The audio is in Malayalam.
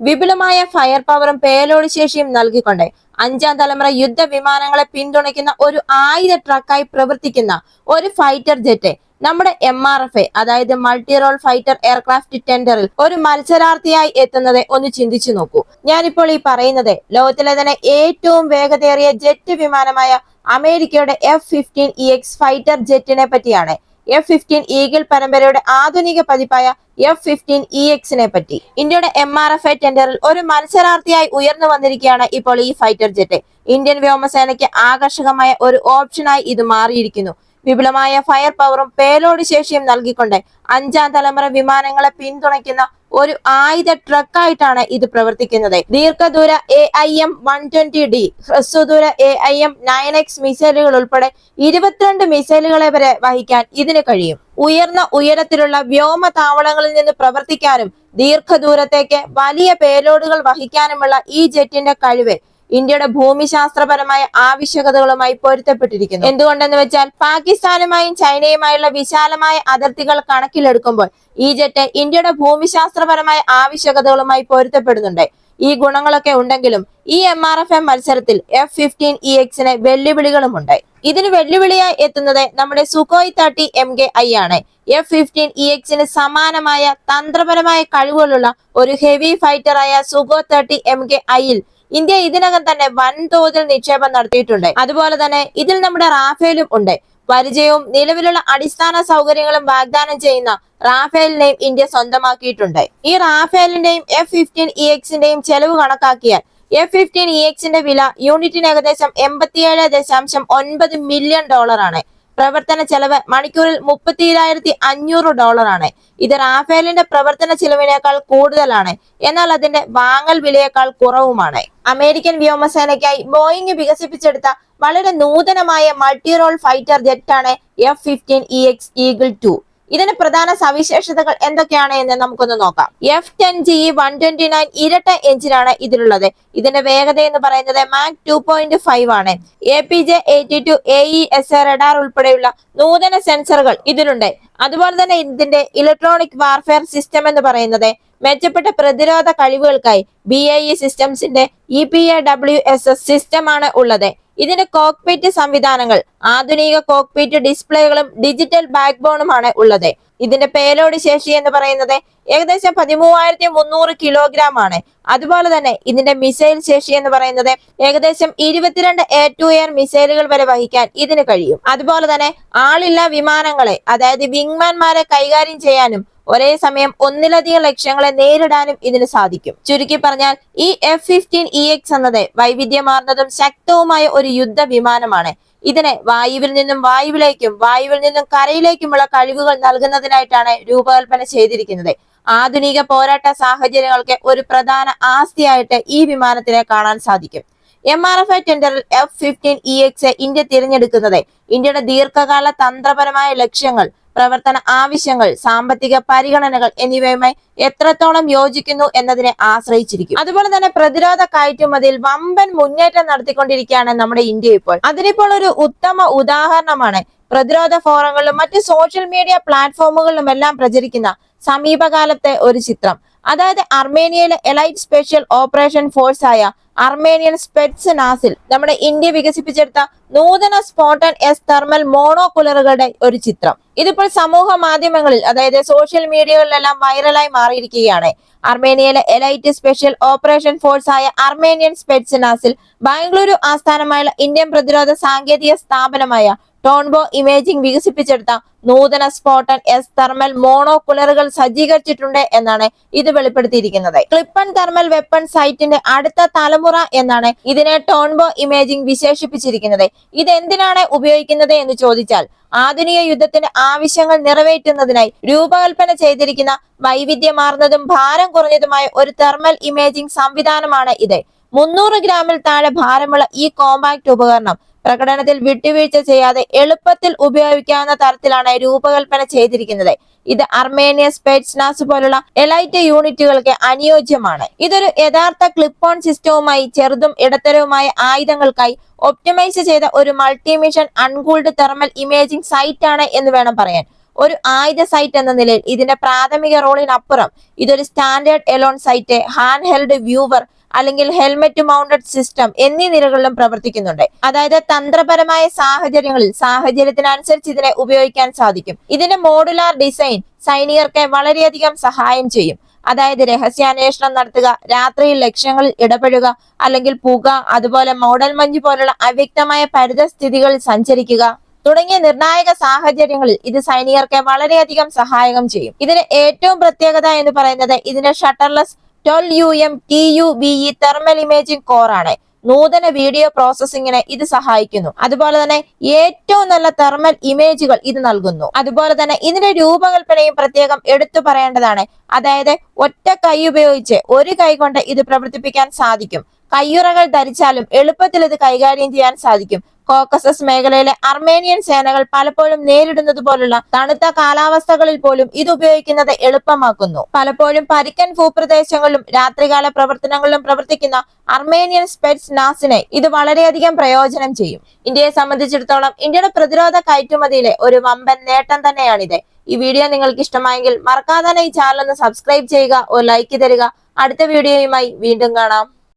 വിപുലമായ ഫയർ പവറും പേലോഡ് ശേഷിയും നൽകിക്കൊണ്ട് അഞ്ചാം തലമുറ യുദ്ധ വിമാനങ്ങളെ പിന്തുണയ്ക്കുന്ന ഒരു ആയുധ ട്രക്കായി പ്രവർത്തിക്കുന്ന ഒരു ഫൈറ്റർ ജെറ്റ് നമ്മുടെ എം ആർ എഫ് എ അതായത് മൾട്ടി റോൾ ഫൈറ്റർ എയർക്രാഫ്റ്റ് ടെൻഡറിൽ ഒരു മത്സരാർത്ഥിയായി എത്തുന്നത് ഒന്ന് ചിന്തിച്ചു നോക്കൂ. ഞാനിപ്പോൾ ഈ പറയുന്നത് ലോകത്തിലെ തന്നെ ഏറ്റവും വേഗതയേറിയ ജെറ്റ് വിമാനമായ അമേരിക്കയുടെ F fifteen E X fighter ജെറ്റിനെ പറ്റിയാണ്. എഫ് ഫിഫ്റ്റീൻ ഈഗിൾ പരമ്പരയുടെ ആധുനിക പതിപ്പായ എഫ് ഫിഫ്റ്റീൻ ഇ എക്സിനെ പറ്റി. ഇന്ത്യയുടെ എം ആർ എഫ് ഐ ടെൻഡറിൽ ഒരു മത്സരാർത്ഥിയായി ഉയർന്നു വന്നിരിക്കുകയാണ് ഇപ്പോൾ ഈ ഫൈറ്റർ ജെറ്റ് ഇന്ത്യൻ വ്യോമസേനയ്ക്ക് ആകർഷകമായ ഒരു ഓപ്ഷനായി ഇത് മാറിയിരിക്കുന്നു. വിപുലമായ ഫയർ പവറും പേലോഡ് ശേഷിയും നൽകിക്കൊണ്ട് അഞ്ചാം തലമുറ വിമാനങ്ങളെ പിന്തുണയ്ക്കുന്ന ഒരു ആയുധ ട്രക്കായിട്ടാണ് ഇത് പ്രവർത്തിക്കുന്നത്. ദീർഘദൂര A I M one twenty D ഹ്രസ്വദൂര A I M nine X മിസൈലുകൾ ഉൾപ്പെടെ ഇരുപത്തിരണ്ട് മിസൈലുകളെ വരെ വഹിക്കാൻ ഇതിന് കഴിയും. ഉയർന്ന ഉയരത്തിലുള്ള വ്യോമ താവളങ്ങളിൽ നിന്ന് പ്രവർത്തിക്കാനും ദീർഘദൂരത്തേക്ക് വലിയ പേലോഡുകൾ വഹിക്കാനുമുള്ള ഈ ജെറ്റിന്റെ കഴിവ് ഇന്ത്യയുടെ ഭൂമിശാസ്ത്രപരമായ ആവശ്യകതകളുമായി പൊരുത്തപ്പെട്ടിരിക്കുന്നു. എന്തുകൊണ്ടെന്ന് വെച്ചാൽ പാകിസ്ഥാനുമായും ചൈനയുമായുള്ള വിശാലമായ അതിർത്തികൾ കണക്കിലെടുക്കുമ്പോൾ ഈ ജെറ്റ് ഇന്ത്യയുടെ ഭൂമിശാസ്ത്രപരമായ ആവശ്യകതകളുമായി പൊരുത്തപ്പെടുന്നുണ്ട്. ഈ ഗുണങ്ങളൊക്കെ ഉണ്ടെങ്കിലും ഈ എം ആർ എഫ് എം മത്സരത്തിൽ എഫ് ഫിഫ്റ്റീൻ ഇ എക്സിന് വെല്ലുവിളികളുമുണ്ട്. ഇതിന് വെല്ലുവിളിയായി എത്തുന്നത് നമ്മുടെ Sukhoi thirty M K I ആണ്. എഫ് ഫിഫ്റ്റീൻ ഇ എക്സിന് സമാനമായ തന്ത്രപരമായ കഴിവുകളുള്ള ഒരു ഹെവി ഫൈറ്ററായ സുഖോ തേർട്ടി എം കെ ഐയിൽ ഇന്ത്യ ഇതിനകം തന്നെ വൻതോതിൽ നിക്ഷേപം നടത്തിയിട്ടുണ്ട്. അതുപോലെ തന്നെ ഇതിൽ നമ്മുടെ റാഫേലും ഉണ്ട്. പരിചയവും നിലവിലുള്ള അടിസ്ഥാന സൗകര്യങ്ങളും വാഗ്ദാനം ചെയ്യുന്ന റാഫേലിനെയും ഇന്ത്യ സ്വന്തമാക്കിയിട്ടുണ്ട്. ഈ റാഫേലിന്റെയും എഫ് ഫിഫ്റ്റീൻ ഇ എക്സിന്റെയും ചെലവ് കണക്കാക്കിയാൽ എഫ് ഫിഫ്റ്റീൻ ഇ എക്സിന്റെ വില യൂണിറ്റിന് ഏകദേശം എൺപത്തിയേഴ് ദശാംശം ഒൻപത് മില്യൺ ഡോളറാണ്. പ്രവർത്തന ചെലവ് മണിക്കൂറിൽ മുപ്പത്തിരായിരത്തി അഞ്ഞൂറ് ഡോളറാണ് ഇത് റാഫേലിന്റെ പ്രവർത്തന ചെലവിനേക്കാൾ കൂടുതലാണ്. എന്നാൽ അതിന്റെ വാങ്ങൽ വിലയേക്കാൾ കുറവുമാണ്. അമേരിക്കൻ വ്യോമസേനയ്ക്കായി ബോയിങ് വികസിപ്പിച്ചെടുത്ത വളരെ നൂതനമായ multi role fighter ജെറ്റാണ് F fifteen E X Eagle two ഇതിന് പ്രധാന സവിശേഷതകൾ എന്തൊക്കെയാണ് എന്ന് നമുക്കൊന്ന് നോക്കാം. F ten G one twenty nine ഇരട്ട എഞ്ചിനാണ് ഇതിലുള്ളത്. ഇതിന്റെ വേഗത എന്ന് പറയുന്നത് മാക് ടു പോയിന്റ് ഫൈവ് ആണ്. A P J eighty two A E S radar ഉൾപ്പെടെയുള്ള നൂതന സെൻസറുകൾ ഇതിലുണ്ട്. അതുപോലെ തന്നെ ഇതിന്റെ ഇലക്ട്രോണിക് വാർഫെയർ സിസ്റ്റം എന്ന് പറയുന്നത് മെച്ചപ്പെട്ട പ്രതിരോധ കഴിവുകൾക്കായി B I E സിസ്റ്റംസിന്റെ E P A W S S സിസ്റ്റമാണ് ഉള്ളത്. ഇതിന്റെ കോക്പിറ്റ് സംവിധാനങ്ങൾ ആധുനിക കോക്പിറ്റ് ഡിസ്പ്ലേകളും ഡിജിറ്റൽ ബാക്ക്ബോണുമാണ് ഉള്ളത്. ഇതിന്റെ പേലോഡ് ശേഷി എന്ന് പറയുന്നത് ഏകദേശം പതിമൂവായിരത്തി മുന്നൂറ് കിലോഗ്രാം ആണ്. അതുപോലെ തന്നെ ഇതിന്റെ മിസൈൽ ശേഷി എന്ന് പറയുന്നത് ഏകദേശം ഇരുപത്തിരണ്ട് എ ടു എയർ മിസൈലുകൾ വരെ വഹിക്കാൻ ഇതിന് കഴിയും. അതുപോലെ തന്നെ ആളില്ലാ വിമാനങ്ങളെ അതായത് വിങ്മാൻമാരെ കൈകാര്യം ചെയ്യാനും ഒരേ സമയം ഒന്നിലധികം ലക്ഷ്യങ്ങളെ നേരിടാനും ഇതിന് സാധിക്കും. ചുരുക്കി പറഞ്ഞാൽ ഈ എഫ് ഫിഫ്റ്റീൻ ഇ എക്സ് എന്നത് വൈവിധ്യമാർന്നതും ശക്തവുമായ ഒരു യുദ്ധ വിമാനമാണ് ഇതിന് വായുവിൽ നിന്നും വായുവിലേക്കും വായുവിൽ നിന്നും കരയിലേക്കുമുള്ള കഴിവുകൾ നൽകുന്നതിനായിട്ടാണ് രൂപകൽപ്പന ചെയ്തിരിക്കുന്നത്. ആധുനിക പോരാട്ട സാഹചര്യങ്ങൾക്ക് ഒരു പ്രധാന ആസ്തിയായിട്ട് ഈ വിമാനത്തിനെ കാണാൻ സാധിക്കും. M R F I ടെൻഡറിൽ F fifteen E X India തിരഞ്ഞെടുക്കുന്നത്. ഇന്ത്യയുടെ ദീർഘകാല തന്ത്രപരമായ ലക്ഷ്യങ്ങൾ പ്രവർത്തന ആവശ്യങ്ങൾ സാമ്പത്തിക പരിഗണനകൾ എന്നിവയുമായി എത്രത്തോളം യോജിക്കുന്നു എന്നതിനെ ആശ്രയിച്ചിരിക്കും. അതുപോലെ തന്നെ പ്രതിരോധ കയറ്റുമതിയിൽ വമ്പൻ മുന്നേറ്റം നടത്തിക്കൊണ്ടിരിക്കുകയാണ് നമ്മുടെ ഇന്ത്യ ഇപ്പോൾ. അതിനിപ്പോൾ ഒരു ഉത്തമ ഉദാഹരണമാണ് പ്രതിരോധ ഫോറങ്ങളിലും മറ്റ് സോഷ്യൽ മീഡിയ പ്ലാറ്റ്ഫോമുകളിലും എല്ലാം പ്രചരിക്കുന്ന സമീപകാലത്തെ ഒരു ചിത്രം. അതായത് അർമേനിയയിലെ എലൈറ്റ് സ്പെഷ്യൽ ഓപ്പറേഷൻ ഫോഴ്സ് ആയ അർമേനിയൻ സ്പെറ്റ്സ് നാസിൽ നമ്മുടെ ഇന്ത്യ വികസിപ്പിച്ചെടുത്ത നൂതന സ്പോട്ടൺ എസ് തെർമൽ മോണോകുലറുകളുടെ ഒരു ചിത്രം. ഇതിപ്പോൾ സമൂഹ മാധ്യമങ്ങളിൽ അതായത് സോഷ്യൽ മീഡിയകളിലെല്ലാം വൈറലായി മാറിയിരിക്കുകയാണ്. അർമേനിയയിലെ എലൈറ്റ് സ്പെഷ്യൽ ഓപ്പറേഷൻ ഫോഴ്സ് ആയ അർമേനിയൻ സ്പെറ്റ്സിനാസിൽ ബാംഗ്ലൂരു ആസ്ഥാനമായുള്ള ഇന്ത്യൻ പ്രതിരോധ സാങ്കേതിക സ്ഥാപനമായ ടോൺബോ ഇമേജിംഗ് വികസിപ്പിച്ചെടുത്ത നൂതന സ്പോട്ടൺ എസ് തെർമൽ മോണോകുലറുകൾ സജ്ജീകരിച്ചിട്ടുണ്ട് എന്നാണ് ഇത് വെളിപ്പെടുത്തിയിരിക്കുന്നത്. ക്ലിപ്പൺ തെർമൽ വെപ്പൺ സൈറ്റിന്റെ അടുത്ത തലമുറ എന്നാണ് ഇതിനെ ടോൺബോ ഇമേജിംഗ് വിശേഷിപ്പിച്ചിരിക്കുന്നത്. ഇത് എന്തിനാണ് ഉപയോഗിക്കുന്നത് എന്ന് ചോദിച്ചാൽ ആധുനിക യുദ്ധത്തിന്റെ ആവശ്യങ്ങൾ നിറവേറ്റുന്നതിനായി രൂപകൽപ്പന ചെയ്തിരിക്കുന്ന വൈവിധ്യമാർന്നതും ഭാരം കുറഞ്ഞതുമായ ഒരു തെർമൽ ഇമേജിംഗ് സംവിധാനമാണ് ഇത്. മുന്നൂറ് ഗ്രാമിൽ താഴെ ഭാരമുള്ള ഈ കോമ്പാക്ട് ഉപകരണം പ്രകടനത്തിൽ വിട്ടുവീഴ്ച ചെയ്യാതെ എളുപ്പത്തിൽ ഉപയോഗിക്കാവുന്ന തരത്തിലാണ് രൂപകൽപ്പന ചെയ്തിരിക്കുന്നത്. ഇത് അർമേനിയ സ്പെറ്റ്സ്നാസ് പോലുള്ള എലൈറ്റ് യൂണിറ്റുകൾക്ക് അനുയോജ്യമാണ്. ഇതൊരു യഥാർത്ഥ ക്ലിപ്പ് ഓൺ സിസ്റ്റവുമായി ചെറുതും ഇടത്തരവുമായ ആയുധങ്ങൾക്കായി ഒപ്റ്റിമൈസ് ചെയ്ത ഒരു multimission uncooled thermal imaging sight ആണ് എന്ന് വേണം പറയാൻ. ഒരു ആയുധ സൈറ്റ് എന്ന നിലയിൽ ഇതിന്റെ പ്രാഥമിക റോളിനപ്പുറം ഇതൊരു standard alone sight hand held viewer അല്ലെങ്കിൽ ഹെൽമെറ്റ് മൗണ്ടഡ് സിസ്റ്റം എന്നീ നിലകളിലും പ്രവർത്തിക്കുന്നുണ്ട്. അതായത് തന്ത്രപരമായ സാഹചര്യങ്ങളിൽ സാഹചര്യത്തിനനുസരിച്ച് ഇതിനെ ഉപയോഗിക്കാൻ സാധിക്കും. ഇതിന്റെ മോഡുലാർ ഡിസൈൻ സൈനികർക്ക് വളരെയധികം സഹായം ചെയ്യും. അതായത് രഹസ്യാന്വേഷണം നടത്തുക രാത്രിയിൽ ലക്ഷ്യങ്ങളിൽ ഇടപെടുക അല്ലെങ്കിൽ പുക അതുപോലെ മോഡൽ മഞ്ഞ് പോലുള്ള അവ്യക്തമായ പരിതസ്ഥിതികളിൽ സഞ്ചരിക്കുക തുടങ്ങിയ നിർണായക സാഹചര്യങ്ങളിൽ ഇത് സൈനികർക്ക് വളരെയധികം സഹായകം ചെയ്യും. ഇതിന് ഏറ്റവും പ്രത്യേകത എന്ന് പറയുന്നത് ഇതിന്റെ shutterless twelve U M T U B E thermal imaging core ആണ്. നൂതന വീഡിയോ പ്രോസസ്സിങ്ങിന് ഇത് സഹായിക്കുന്നു. അതുപോലെ തന്നെ ഏറ്റവും നല്ല തെർമൽ ഇമേജുകൾ ഇത് നൽകുന്നു. അതുപോലെ തന്നെ ഇതിന്റെ രൂപകൽപ്പനയും പ്രത്യേകം എടുത്തു പറയേണ്ടതാണ്. അതായത് ഒറ്റ കൈ ഉപയോഗിച്ച് ഒരു കൈ കൊണ്ട് ഇത് പ്രവർത്തിപ്പിക്കാൻ സാധിക്കും. കയ്യുറകൾ ധരിച്ചാലും എളുപ്പത്തിൽ ഇത് കൈകാര്യം ചെയ്യാൻ സാധിക്കും. കോക്കസസ് മേഖലയിലെ അർമേനിയൻ സേനകൾ പലപ്പോഴും നേരിടുന്നത് പോലുള്ള തണുത്ത കാലാവസ്ഥകളിൽ പോലും ഇത് ഉപയോഗിക്കുന്നത് എളുപ്പമാക്കുന്നു. പലപ്പോഴും പരിക്കൻ ഭൂപ്രദേശങ്ങളിലും രാത്രികാല പ്രവർത്തനങ്ങളിലും പ്രവർത്തിക്കുന്ന അർമേനിയൻ സ്പെറ്റ്സ് നാസിനെ ഇത് വളരെയധികം പ്രയോജനം ചെയ്യും. ഇന്ത്യയെ സംബന്ധിച്ചിടത്തോളം ഇന്ത്യയുടെ പ്രതിരോധ കയറ്റുമതിയിലെ ഒരു വമ്പൻ നേട്ടം തന്നെയാണിത്. ഈ വീഡിയോ നിങ്ങൾക്ക് ഇഷ്ടമായെങ്കിൽ മറക്കാതെ ഈ ചാനൽ ഒന്ന് സബ്സ്ക്രൈബ് ചെയ്യുക ഒരു ലൈക്ക് തരിക. അടുത്ത വീഡിയോയുമായി വീണ്ടും കാണാം.